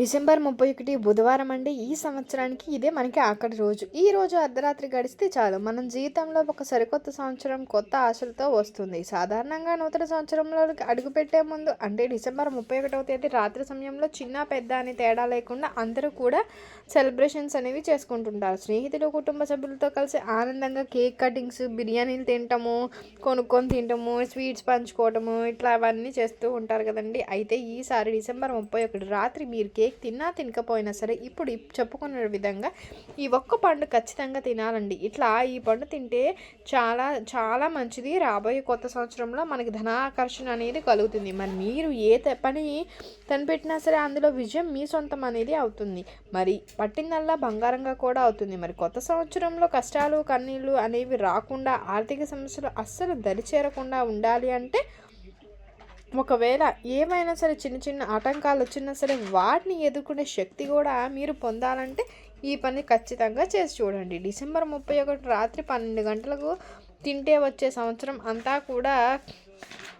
December ముప్పై ఒకటి బుధవారం అండి. ఈ సంవత్సరానికి ఇదే మనకి ఆఖరి రోజు. ఈ రోజు అర్ధరాత్రి గడిస్తే చాలు. మనం జీవితంలో ఒక సరికొత్త సంవత్సరం కొత్త ఆశలతో వస్తుంది. సాధారణంగా నూతన సంవత్సరంలో అడుగుపెట్టే ముందు అంటే డిసెంబర్ ముప్పై ఒకటవ తేదీ రాత్రి సమయంలో చిన్న పెద్ద అని తేడా లేకుండా అందరూ కూడా సెలబ్రేషన్స్ అనేవి చేసుకుంటుంటారు. స్నేహితులు కుటుంబ సభ్యులతో కలిసి ఆనందంగా కేక్ కటింగ్స్ బిర్యానీలు తింటాము కొనుక్కొని తింటాము స్వీట్స్ పంచుకోవటము ఇట్లా అవన్నీ చేస్తూ ఉంటారు కదండి. అయితే ఈసారి డిసెంబర్ ముప్పై ఒకటి రాత్రి మీరు కేక్ తిన్నా తినకపోయినా సరే ఇప్పుడు చెప్పుకున్న విధంగా ఈ ఒక్క పండు ఖచ్చితంగా తినాలండి. ఇట్లా ఈ పండు తింటే చాలా చాలా మంచిది. రాబోయే కొత్త సంవత్సరంలో మనకి ధనాకర్షణ అనేది కలుగుతుంది. మరి మీరు ఏ పని కనిపెట్టినా సరే అందులో విజయం మీ సొంతం అనేది అవుతుంది. మరి పట్టిందల్లా బంగారంగా కూడా అవుతుంది. మరి కొత్త సంవత్సరంలో కష్టాలు కన్నీళ్ళు అనేవి రాకుండా ఆర్థిక సమస్యలు అస్సలు దరిచేరకుండా ఉండాలి అంటే ఒకవేళ ఏమైనా సరే చిన్న చిన్న ఆటంకాలు వచ్చినా సరే వాటిని ఎదుర్కొనే శక్తి కూడా మీరు పొందాలంటే ఈ పని ఖచ్చితంగా చేసి చూడండి. డిసెంబర్ ముప్పై ఒకటి రాత్రి పన్నెండు గంటలకు తింటే వచ్చే సంవత్సరం అంతా కూడా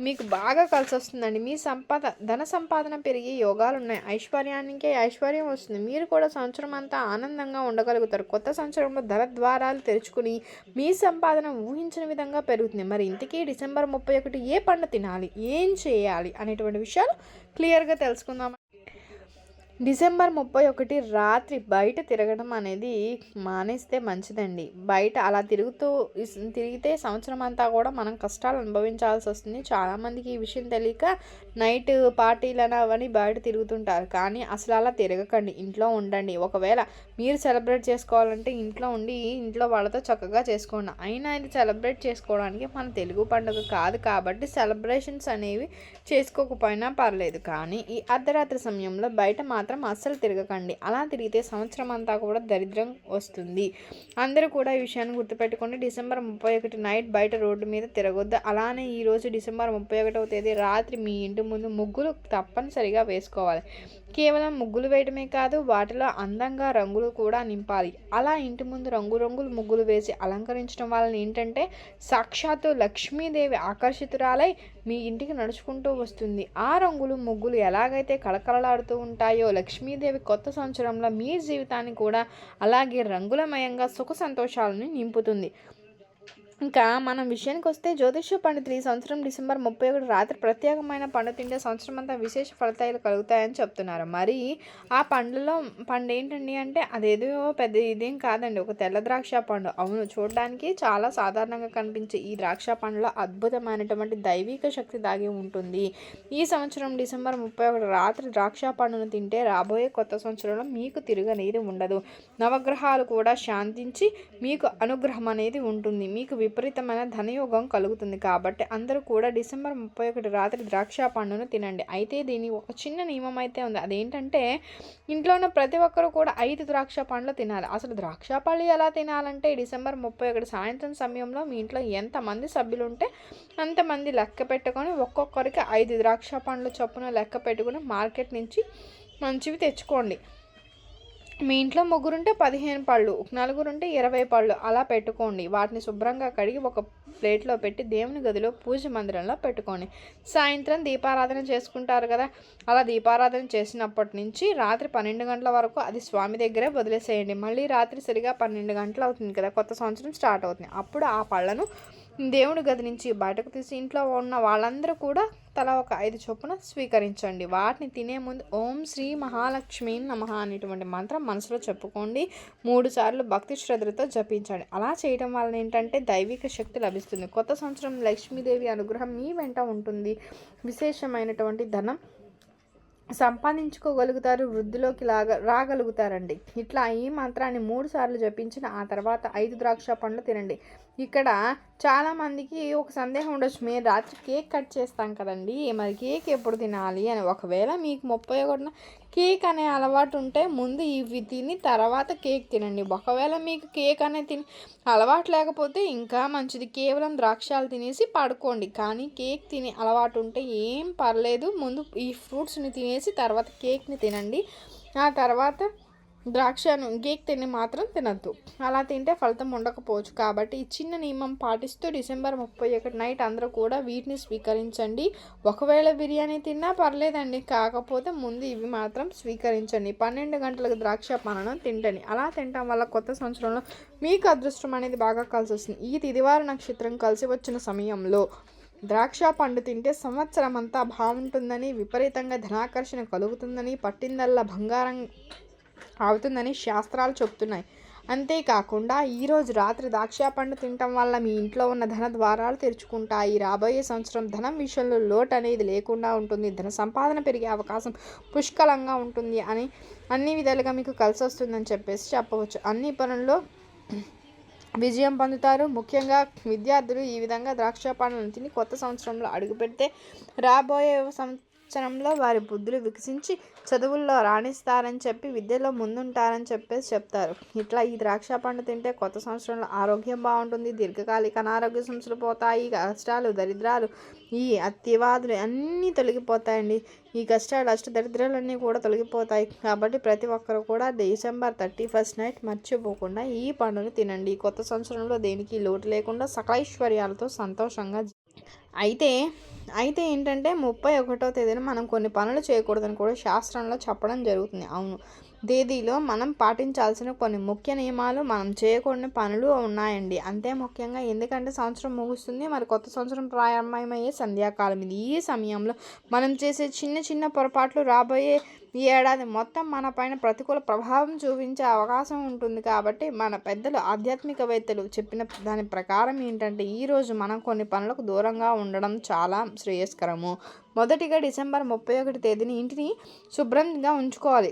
మీకు బాగా కలిసి వస్తుందండి. మీ సంపాద ధన సంపాదన పెరిగి యోగాలు ఉన్నాయి ఐశ్వర్యానికే ఐశ్వర్యం వస్తుంది. మీరు కూడా సంవత్సరం అంతా ఆనందంగా ఉండగలుగుతారు. కొత్త సంవత్సరంలో ధన ద్వారాలు తెరుచుకుని మీ సంపాదన ఊహించిన విధంగా పెరుగుతుంది. మరి ఇంతకీ డిసెంబర్ ముప్పై ఒకటి ఏ పండు తినాలి? ఏం చేయాలి? అనేటువంటి విషయాలు క్లియర్గా తెలుసుకుందాం. డిసెంబర్ ముప్పై ఒకటి రాత్రి బయట తిరగడం అనేది మానేస్తే మంచిదండి. బయట అలా తిరుగుతూ తిరిగితే సంవత్సరం అంతా కూడా మనం కష్టాలు అనుభవించాల్సి వస్తుంది. చాలామందికి ఈ విషయం తెలియక నైట్ పార్టీలను అవన్నీ బయట తిరుగుతుంటారు. కానీ అసలు అలా తిరగకండి. ఇంట్లో ఉండండి. ఒకవేళ మీరు సెలబ్రేట్ చేసుకోవాలంటే ఇంట్లో ఉండి ఇంట్లో వాళ్ళతో చక్కగా చేసుకోండి. అయినా ఇది సెలబ్రేట్ చేసుకోవడానికి మన తెలుగు పండుగ కాదు కాబట్టి సెలబ్రేషన్స్ అనేవి చేసుకోకపోయినా పర్లేదు. కానీ ఈ అర్ధరాత్రి సమయంలో బయట మాత్రం మాత్రం అస్సలు తిరగకండి. అలా తిరిగితే సంవత్సరం అంతా కూడా దరిద్రం వస్తుంది. అందరూ కూడా ఈ విషయాన్ని గుర్తుపెట్టుకోండి. డిసెంబర్ ముప్పై ఒకటి నైట్ బయట రోడ్డు మీద తిరగొద్దు. అలానే ఈరోజు డిసెంబర్ ముప్పై ఒకటవ తేదీ రాత్రి మీ ఇంటి ముందు ముగ్గులు తప్పనిసరిగా వేసుకోవాలి. కేవలం ముగ్గులు వేయడమే కాదు వాటిలో అందంగా రంగులు కూడా నింపాలి. అలా ఇంటి ముందు రంగురంగులు ముగ్గులు వేసి అలంకరించడం వలన ఏంటంటే సాక్షాత్తు లక్ష్మీదేవి ఆకర్షితురాలై మీ ఇంటికి నడుచుకుంటూ వస్తుంది. ఆ రంగులు ముగ్గులు ఎలాగైతే కళకళలాడుతూ ఉంటాయో లక్ష్మీదేవి కొత్త సంవత్సరంలో మీ జీవితాన్ని కూడా అలాగే రంగులమయంగా సుఖ సంతోషాలను నింపుతుంది. ఇంకా మనం విషయానికి వస్తే జ్యోతిష్య పండితులు ఈ సంవత్సరం డిసెంబర్ ముప్పై ఒకటి రాత్రి ప్రత్యేకమైన పండు తింటే సంవత్సరం అంతా విశేష ఫలితాలు కలుగుతాయని చెప్తున్నారు. మరి ఆ పండ్లలో పండు ఏంటండి అంటే అదేదో పెద్ద ఇదేం కాదండి. ఒక తెల్ల ద్రాక్ష పండు. అవును చూడడానికి చాలా సాధారణంగా కనిపించే ఈ ద్రాక్ష పండులో అద్భుతమైనటువంటి దైవిక శక్తి దాగి ఉంటుంది. ఈ సంవత్సరం డిసెంబర్ ముప్పై ఒకటి రాత్రి ద్రాక్ష పండును తింటే రాబోయే కొత్త సంవత్సరంలో మీకు తిరగనేది ఉండదు. నవగ్రహాలు కూడా శాంతించి మీకు అనుగ్రహం అనేది ఉంటుంది. మీకు విపరీతమైన ధనయోగం కలుగుతుంది కాబట్టి అందరూ కూడా డిసెంబర్ ముప్పై ఒకటి రాత్రి ద్రాక్ష పండును తినండి. అయితే దీని ఒక చిన్న నియమం అయితే ఉంది. అదేంటంటే ఇంట్లో ఉన్న ప్రతి ఒక్కరూ కూడా ఐదు ద్రాక్ష పండ్లు తినాలి. అసలు ద్రాక్ష పళ్ళు ఎలా తినాలంటే డిసెంబర్ ముప్పై ఒకటి సాయంత్రం సమయంలో మీ ఇంట్లో ఎంతమంది సభ్యులు ఉంటే అంతమంది లెక్క పెట్టుకొని ఒక్కొక్కరికి ఐదు ద్రాక్ష పండ్లు చొప్పున లెక్క పెట్టుకుని మార్కెట్ నుంచి మంచివి తెచ్చుకోండి. మీ ఇంట్లో ముగ్గురుంటే పదిహేను పళ్ళు నలుగురుంటే ఇరవై పళ్ళు. అలా పెట్టుకోండి. వాటిని శుభ్రంగా కడిగి ఒక ప్లేట్లో పెట్టి దేవుని గదిలో పూజ మందిరంలో పెట్టుకోండి. సాయంత్రం దీపారాధన చేసుకుంటారు కదా అలా దీపారాధన చేసినప్పటి నుంచి రాత్రి పన్నెండు గంటల వరకు అది స్వామి దగ్గరే వదిలేసేయండి. మళ్ళీ రాత్రి సరిగా పన్నెండు గంటలు అవుతుంది కదా కొత్త సంవత్సరం స్టార్ట్ అవుతుంది. అప్పుడు ఆ పళ్ళను దేవుడి గది నుంచి బయటకు తీసి ఇంట్లో ఉన్న వాళ్ళందరూ కూడా తల ఒక ఐదు చొప్పున స్వీకరించండి. వాటిని తినే ముందు ఓం శ్రీ మహాలక్ష్మి నమ అనేటువంటి మంత్రం మనసులో చెప్పుకోండి. మూడు సార్లు భక్తి శ్రద్ధలతో జపించండి. అలా చేయడం వలన ఏంటంటే దైవిక శక్తి లభిస్తుంది. కొత్త సంవత్సరం లక్ష్మీదేవి అనుగ్రహం మీ వెంట ఉంటుంది. విశేషమైనటువంటి ధనం సంపాదించుకోగలుగుతారు. వృద్ధిలోకి లాగ రాగలుగుతారండి. ఇట్లా ఈ మంత్రాన్ని మూడు సార్లు జపించిన ఆ తర్వాత ఐదు ద్రాక్ష పండ్లు తినండి. ఇక్కడ చాలామందికి ఒక సందేహం ఉండొచ్చు. మేము రాత్రి కేక్ కట్ చేస్తాం కదండి. మరి కేక్ ఎప్పుడు తినాలి అని. ఒకవేళ మీకు ముప్పై ఒకటిన కేక్ అనే అలవాటు ఉంటే ముందు ఇవి తిని తర్వాత కేక్ తినండి. ఒకవేళ మీకు కేక్ అనే తిని అలవాటు లేకపోతే ఇంకా మంచిది. కేవలం ద్రాక్షాలు తినేసి పడుకోండి. కానీ కేక్ తినే అలవాటు ఉంటే ఏం పర్లేదు. ముందు ఈ ఫ్రూట్స్ని తినేసి తర్వాత కేక్ని తినండి. ఆ తర్వాత ద్రాక్షను కేక్ తిని మాత్రం తినద్దు. అలా తింటే ఫలితం ఉండకపోవచ్చు. కాబట్టి ఈ చిన్న నియమం పాటిస్తూ డిసెంబర్ ముప్పై ఒకటి నైట్ అందరూ కూడా వీటిని స్వీకరించండి. ఒకవేళ బిర్యానీ తిన్నా పర్లేదండి. కాకపోతే ముందు ఇవి మాత్రం స్వీకరించండి. పన్నెండు గంటలకు ద్రాక్ష పనను తింటండి. అలా తినటం వల్ల కొత్త సంవత్సరంలో మీకు అదృష్టం అనేది బాగా కలిసి వస్తుంది. ఈ తిదివార నక్షత్రం కలిసి వచ్చిన సమయంలో ద్రాక్ష పండు తింటే సంవత్సరం అంతా బాగుంటుందని విపరీతంగా ధనాకర్షణ కలుగుతుందని పట్టిందల్లా బంగారం అవుతుందని శాస్త్రాలు చెప్తున్నాయి. అంతేకాకుండా ఈరోజు రాత్రి ద్రాక్ష పండు తినటం వల్ల మీ ఇంట్లో ఉన్న ధన ద్వారాలు తెరుచుకుంటాయి. రాబోయే సంవత్సరం ధనం విషయంలో లోటు అనేది లేకుండా ఉంటుంది. ధన సంపాదన పెరిగే అవకాశం పుష్కలంగా ఉంటుంది అని అన్ని విధాలుగా మీకు కలిసి వస్తుందని చెప్పేసి చెప్పవచ్చు. అన్ని పనుల్లో విజయం పొందుతారు. ముఖ్యంగా విద్యార్థులు ఈ విధంగా ద్రాక్ష పండ్లను తిని కొత్త సంవత్సరంలో అడుగుపెడితే రాబోయే సం సంవత్సరంలో వారి బుద్ధులు వికసించి చదువుల్లో రాణిస్తారని చెప్పి విద్యలో ముందుంటారని చెప్పేసి చెప్తారు. ఇట్లా ఈ ద్రాక్ష పండు తింటే కొత్త సంవత్సరంలో ఆరోగ్యం బాగుంటుంది దీర్ఘకాలిక అనారోగ్య సమస్యలు పోతాయి కష్టాలు దరిద్రాలు ఈ అతివాదులు అన్నీ తొలగిపోతాయండి. ఈ కష్టాలు అష్ట దరిద్రాలన్నీ కూడా తొలగిపోతాయి. కాబట్టి ప్రతి ఒక్కరు కూడా డిసెంబర్ థర్టీ ఫస్ట్ నైట్ మర్చిపోకుండా ఈ పండును తినండి. కొత్త సంవత్సరంలో దేనికి లోటు లేకుండా సకలైశ్వర్యాలతో సంతోషంగా అయితే అయితే ఏంటంటే ముప్పై ఒకటో తేదీన మనం కొన్ని పనులు చేయకూడదని కూడా శాస్త్రంలో చెప్పడం జరుగుతుంది. అవును. తేదీలో మనం పాటించాల్సిన కొన్ని ముఖ్య నియమాలు మనం చేయకూడని పనులు ఉన్నాయండి. అంతే ముఖ్యంగా ఎందుకంటే సంవత్సరం ముగుస్తుంది. మరి కొత్త సంవత్సరం ప్రారంభమయ్యే సంధ్యాకాలం. ఇది ఈ సమయంలో మనం చేసే చిన్న చిన్న పొరపాట్లు రాబోయే ఈ ఏడాది మొత్తం మన పైన ప్రతికూల ప్రభావం చూపించే అవకాశం ఉంటుంది కాబట్టి మన పెద్దలు ఆధ్యాత్మికవేత్తలు చెప్పిన దాని ప్రకారం ఏంటంటే ఈరోజు మనం కొన్ని పనులకు దూరంగా ఉండడం చాలా శ్రేయస్కరము. మొదటిగా డిసెంబర్ ముప్పై ఒకటి తేదీని ఇంటిని శుభ్రంగా ఉంచుకోవాలి.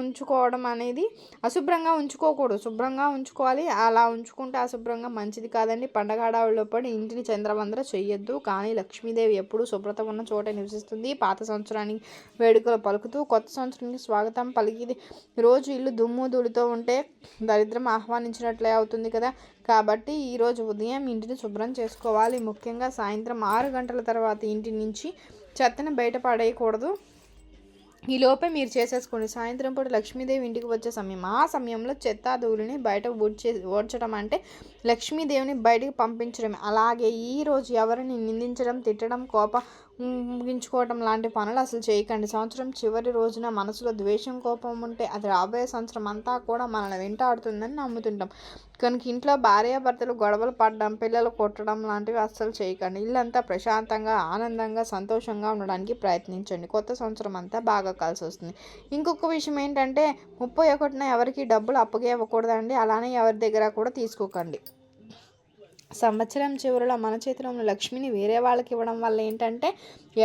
ఉంచుకోవడం అనేది అశుభ్రంగా ఉంచుకోకూడదు. శుభ్రంగా ఉంచుకోవాలి. అలా ఉంచుకుంటే అశుభ్రంగా మంచిది కాదండి. పండగ హడావుల్లో పడి ఇంటిని చంద్రవందర చెయ్యొద్దు. కానీ లక్ష్మీదేవి ఎప్పుడు శుభ్రత ఉన్న చోట నివసిస్తుంది. పాత సంవత్సరానికి వేడుకలు పలుకుతూ కొత్త సంవత్సరానికి స్వాగతం పలికి రోజు ఇల్లు దుమ్ము ధూళితో ఉంటే దరిద్రం ఆహ్వానించినట్లే అవుతుంది కదా. కాబట్టి ఈరోజు ఉదయం ఇంటిని శుభ్రం చేసుకోవాలి. ముఖ్యంగా సాయంత్రం ఆరు గంటల తర్వాత ఇంటి నుంచి చెత్తను బయట పడేయకూడదు. ఈ లోపే మీరు చేసేసుకోండి. సాయంత్రం పూట లక్ష్మీదేవి ఇంటికి వచ్చే సమయం. ఆ సమయంలో చెత్త ధూళిని బయట ఊడ్చే ఓడ్చడం అంటే లక్ష్మీదేవిని బయటికి పంపించడం అలాగే ఈరోజు ఎవరిని నిందించడం తిట్టడం కోప ముగించుకోవటం లాంటి పనులు అసలు చేయకండి. సంవత్సరం చివరి రోజున మనసులో ద్వేషం కోపం ఉంటే అది రాబోయే సంవత్సరం అంతా కూడా మనల్ని వెంటాడుతుందని నమ్ముతుంటాం. కనుక ఇంట్లో భార్యాభర్తలు గొడవలు పడడం పిల్లలు కొట్టడం లాంటివి అస్సలు చేయకండి. ఇల్లంతా ప్రశాంతంగా ఆనందంగా సంతోషంగా ఉండడానికి ప్రయత్నించండి. కొత్త సంవత్సరం అంతా బాగా కలిసి వస్తుంది. ఇంకొక విషయం ఏంటంటే ముప్పై ఒకటిన ఎవరికి డబ్బులు అప్పుగా ఇవ్వకూడదండి అలానే ఎవరి దగ్గర కూడా తీసుకోకండి. సంవత్సరం చివరిలో మన చేతిలో ఉన్న లక్ష్మిని వేరే వాళ్ళకి ఇవ్వడం వల్ల ఏంటంటే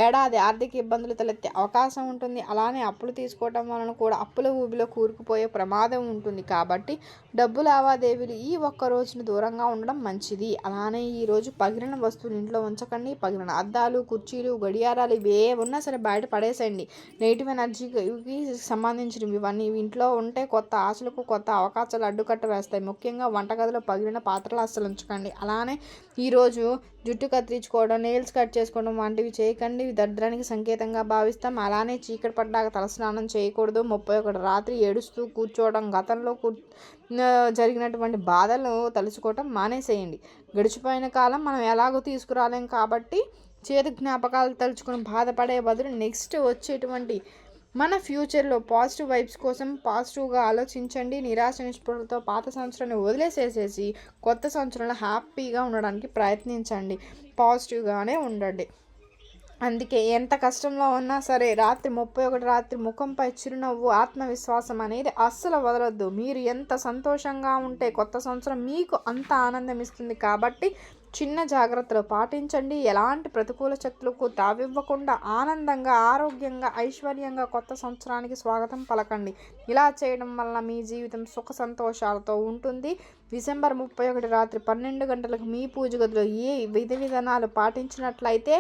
ఏడాది ఆర్థిక ఇబ్బందులు తలెత్తే అవకాశం ఉంటుంది. అలానే అప్పులు తీసుకోవడం వలన కూడా అప్పుల ఊబిలో కూరుకుపోయే ప్రమాదం ఉంటుంది. కాబట్టి డబ్బు లావాదేవీలు ఈ ఒక్క రోజున దూరంగా ఉండడం మంచిది. అలానే ఈరోజు పగిలిన వస్తువులు ఇంట్లో ఉంచకండి. పగిలిన అద్దాలు కుర్చీలు గడియారాలు ఇవి ఏ ఉన్నా సరే బయట పడేసేయండి. నెగిటివ్ ఎనర్జీకి సంబంధించినవి ఇవన్నీ ఇంట్లో ఉంటే కొత్త ఆశలకు కొత్త అవకాశాలు అడ్డుకట్ట వేస్తాయి. ముఖ్యంగా వంటగదిలో పగిలిన పాత్రలు అస్సలు ఉంచకండి. అలానే ఈరోజు జుట్టు కత్తిరించుకోవడం నెయిల్స్ కట్ చేసుకోవడం వంటివి చేయకండి. దరిద్రానికి సంకేతంగా భావిస్తాం. అలానే చీకటి పడ్డాక తలస్నానం చేయకూడదు. ముప్పై ఒకటి రాత్రి ఏడుస్తూ కూర్చోవడం గతంలో జరిగినటువంటి బాధలు తలుచుకోవటం మానేసేయండి. గడిచిపోయిన కాలం మనం ఎలాగో తీసుకురాలేం కాబట్టి చేదు జ్ఞాపకాలు తలుచుకుని బాధపడే బదులు నెక్స్ట్ వచ్చేటువంటి మన ఫ్యూచర్లో పాజిటివ్ వైబ్స్ కోసం పాజిటివ్గా ఆలోచించండి. నిరాశ నిస్పృహలతో పాత సంవత్సరాన్ని వదిలేసేసేసి కొత్త సంవత్సరంలో హ్యాపీగా ఉండడానికి ప్రయత్నించండి. పాజిటివ్గానే ఉండండి. అందుకే ఎంత కష్టంలో ఉన్నా సరే రాత్రి ముప్పై ఒకటి రాత్రి ముఖంపై చిరునవ్వు ఆత్మవిశ్వాసం అనేది అస్సలు వదలొద్దు. మీరు ఎంత సంతోషంగా ఉంటే కొత్త సంవత్సరం మీకు అంత ఆనందం ఇస్తుంది. కాబట్టి చిన్న జాగ్రత్తలు పాటించండి. ఎలాంటి ప్రతికూల శక్తులకు తావివ్వకుండా ఆనందంగా ఆరోగ్యంగా ఐశ్వర్యంగా కొత్త సంవత్సరానికి స్వాగతం పలకండి. ఇలా చేయడం వల్ల మీ జీవితం సుఖ సంతోషాలతో ఉంటుంది. డిసెంబర్ ముప్పై ఒకటి రాత్రి పన్నెండు గంటలకు మీ పూజ గదిలో ఏ విధి విధానాలు పాటించినట్లయితే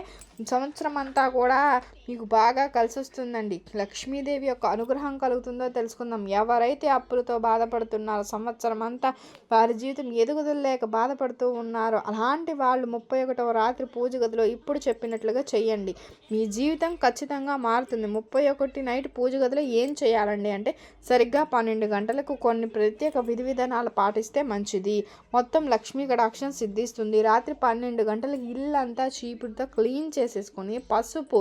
సంవత్సరం అంతా కూడా మీకు బాగా కలిసి వస్తుందండి లక్ష్మీదేవి యొక్క అనుగ్రహం కలుగుతుందో తెలుసుకుందాం. ఎవరైతే అప్పులతో బాధపడుతున్నారో సంవత్సరం అంతా వారి జీవితం ఎదుగుదల లేక బాధపడుతూ ఉన్నారో అలాంటి వాళ్ళు ముప్పై ఒకటవ రాత్రి పూజ గదిలో ఇప్పుడు చెప్పినట్లుగా చెయ్యండి. మీ జీవితం ఖచ్చితంగా మారుతుంది. ముప్పై ఒకటి నైట్ పూజ గదిలో ఏం చేయాలండి అంటే సరిగ్గా పన్నెండు గంటలకు కొన్ని ప్రత్యేక విధి విధానాలు పాటిస్తే మంచి మంచిది. మొత్తం లక్ష్మీ కటాక్షం సిద్ధిస్తుంది. రాత్రి పన్నెండు గంటలకు ఇల్లంతా చీపుడుతో క్లీన్ చేసేసుకొని పసుపు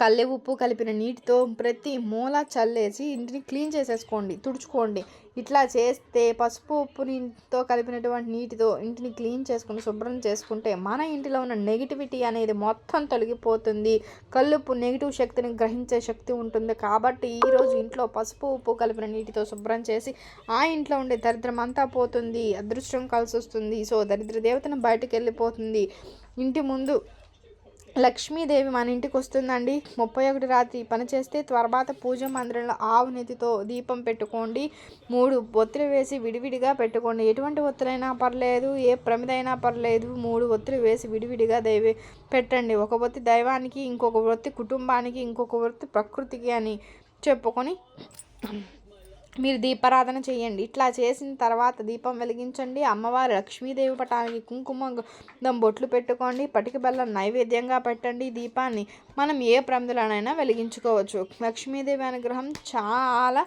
కల్లె ఉప్పు కలిపిన నీటితో ప్రతి మూల చల్లేసి ఇంటిని క్లీన్ చేసేసుకోండి తుడుచుకోండి. ఇట్లా చేస్తే పసుపు ఉప్పు నీటితో కలిపినటువంటి నీటితో ఇంటిని క్లీన్ చేసుకుని శుభ్రం చేసుకుంటే మన ఇంటిలో ఉన్న నెగిటివిటీ అనేది మొత్తం తొలగిపోతుంది. కల్లుప్పు నెగిటివ్ శక్తిని గ్రహించే శక్తి ఉంటుంది. కాబట్టి ఈరోజు ఇంట్లో పసుపు ఉప్పు కలిపిన నీటితో శుభ్రం చేసి ఆ ఇంట్లో ఉండే దరిద్రం అంతా పోతుంది. అదృష్టం కలిసి వస్తుంది సో దరిద్ర దేవతను బయటకు వెళ్ళిపోతుంది ఇంటి ముందు లక్ష్మీదేవి మన ఇంటికి వస్తుందండి. ముప్పై ఒకటి రాత్రి పని చేస్తే తర్వాత పూజ మందిరంలో ఆవు నెతితో దీపం పెట్టుకోండి. మూడు ఒత్తిడి వేసి విడివిడిగా పెట్టుకోండి. ఎటువంటి ఒత్తిడైనా పర్లేదు ఏ ప్రమిదైనా పర్లేదు మూడు ఒత్తిడి వేసి విడివిడిగా దైవే పెట్టండి. ఒక ఒత్తి దైవానికి ఇంకొక వృత్తి కుటుంబానికి ఇంకొక వృత్తి ప్రకృతికి అని చెప్పుకొని మీరు దీపారాధన చేయండి. ఇట్లా చేసిన తర్వాత దీపం వెలిగించండి. అమ్మవారి లక్ష్మీదేవి పటానికి కుంకుమ దం బొట్లు పెట్టుకోండి. పటిక బెల్లం నైవేద్యంగా పెట్టండి. దీపాన్ని మనం ఏ ప్రమిదలోనైనా వెలిగించుకోవచ్చు. లక్ష్మీదేవి అనుగ్రహం చాలా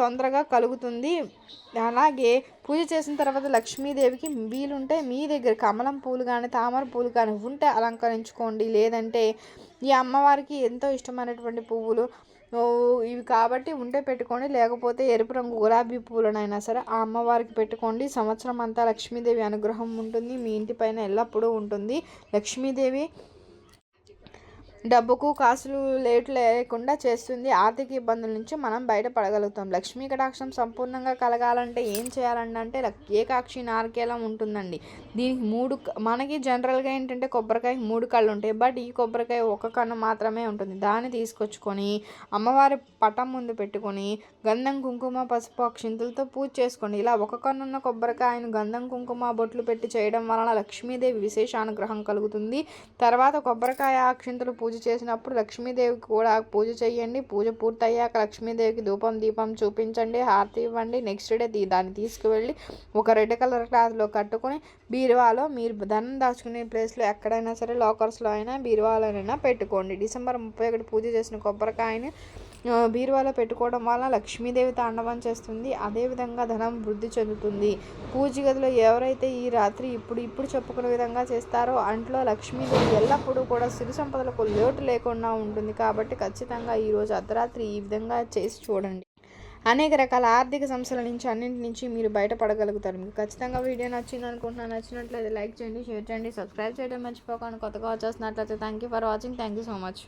తొందరగా కలుగుతుంది. అలాగే పూజ చేసిన తర్వాత లక్ష్మీదేవికి వీలుంటే మీ దగ్గర కమలం పూలు కానీ తామర పూలు కానీ ఉంటే అలంకరించుకోండి. లేదంటే ఈ అమ్మవారికి ఎంతో ఇష్టమైనటువంటి పువ్వులు ఇవి కాబట్టి ఉంటే పెట్టుకోండి. లేకపోతే ఎరుపు రంగు గులాబీ పూలనైనా సరే ఆ అమ్మవారికి పెట్టుకోండి. సంవత్సరం అంతా లక్ష్మీదేవి అనుగ్రహం ఉంటుంది. మీ ఇంటిపైన ఎల్లప్పుడూ ఉంటుంది. లక్ష్మీదేవి డబ్బుకు కాసులు లేటు లేకుండా చేస్తుంది. ఆర్థిక ఇబ్బందుల నుంచి మనం బయటపడగలుగుతాం. లక్ష్మీ కటాక్షం సంపూర్ణంగా కలగాలంటే ఏం చేయాలంటే ఏకాక్షి నారికేలం ఉంటుందండి. దీనికి మూడు మనకి జనరల్గా ఏంటంటే కొబ్బరికాయ మూడు కళ్ళు ఉంటాయి బట్ ఈ కొబ్బరికాయ ఒక కన్ను మాత్రమే ఉంటుంది. దాన్ని తీసుకొచ్చుకొని అమ్మవారి పటం ముందు పెట్టుకొని గంధం కుంకుమ పసుపు అక్షింతలతో పూజ చేసుకోండి. ఇలా ఒక కన్నున్న కొబ్బరికాయను గంధం కుంకుమ బొట్లు పెట్టి చేయడం వలన లక్ష్మీదేవి విశేష అనుగ్రహం కలుగుతుంది. తర్వాత కొబ్బరికాయ అక్షింతలు పూజ పూజ చేసినప్పుడు లక్ష్మీదేవికి కూడా పూజ చేయండి. పూజ పూర్తయ్యాక లక్ష్మీదేవికి ధూపం దీపం చూపించండి హారతి ఇవ్వండి. నెక్స్ట్ డే దాన్ని తీసుకువెళ్ళి ఒక రెడ్ కలర్ క్లాత్లో కట్టుకొని బీరువాలో మీరు ధనం దాచుకునే ప్లేస్లో ఎక్కడైనా సరే లాకర్స్లో అయినా బీరువాలోనైనా పెట్టుకోండి. డిసెంబర్ ముప్పై ఒకటి పూజ చేసిన కొబ్బరికాయని బీరువాలో పెట్టుకోవడం వల్ల లక్ష్మీదేవి తాండవం చేస్తుంది. అదేవిధంగా ధనం వృద్ధి చెందుతుంది. పూజ గదిలో ఎవరైతే ఈ రాత్రి ఇప్పుడు ఇప్పుడు చెప్పుకునే విధంగా చేస్తారో అంట్లో లక్ష్మీదేవి ఎల్లప్పుడూ కూడా సిరి సంపదలకు లోటు లేకుండా ఉంటుంది. కాబట్టి ఖచ్చితంగా ఈరోజు అర్ధరాత్రి ఈ విధంగా చేసి చూడండి. అనేక రకాల ఆర్థిక సంస్థల నుంచి అన్నింటి నుంచి మీరు బయటపడగలుగుతారు. మీకు ఖచ్చితంగా వీడియో నచ్చింది అనుకుంటున్నాను. నచ్చినట్లయితే లైక్ చేయండి షేర్ చేయండి సబ్స్క్రైబ్ చేయడం మర్చిపోకండి. కొత్తగా వచ్చేసినట్లయితే thank you for watching thank you so much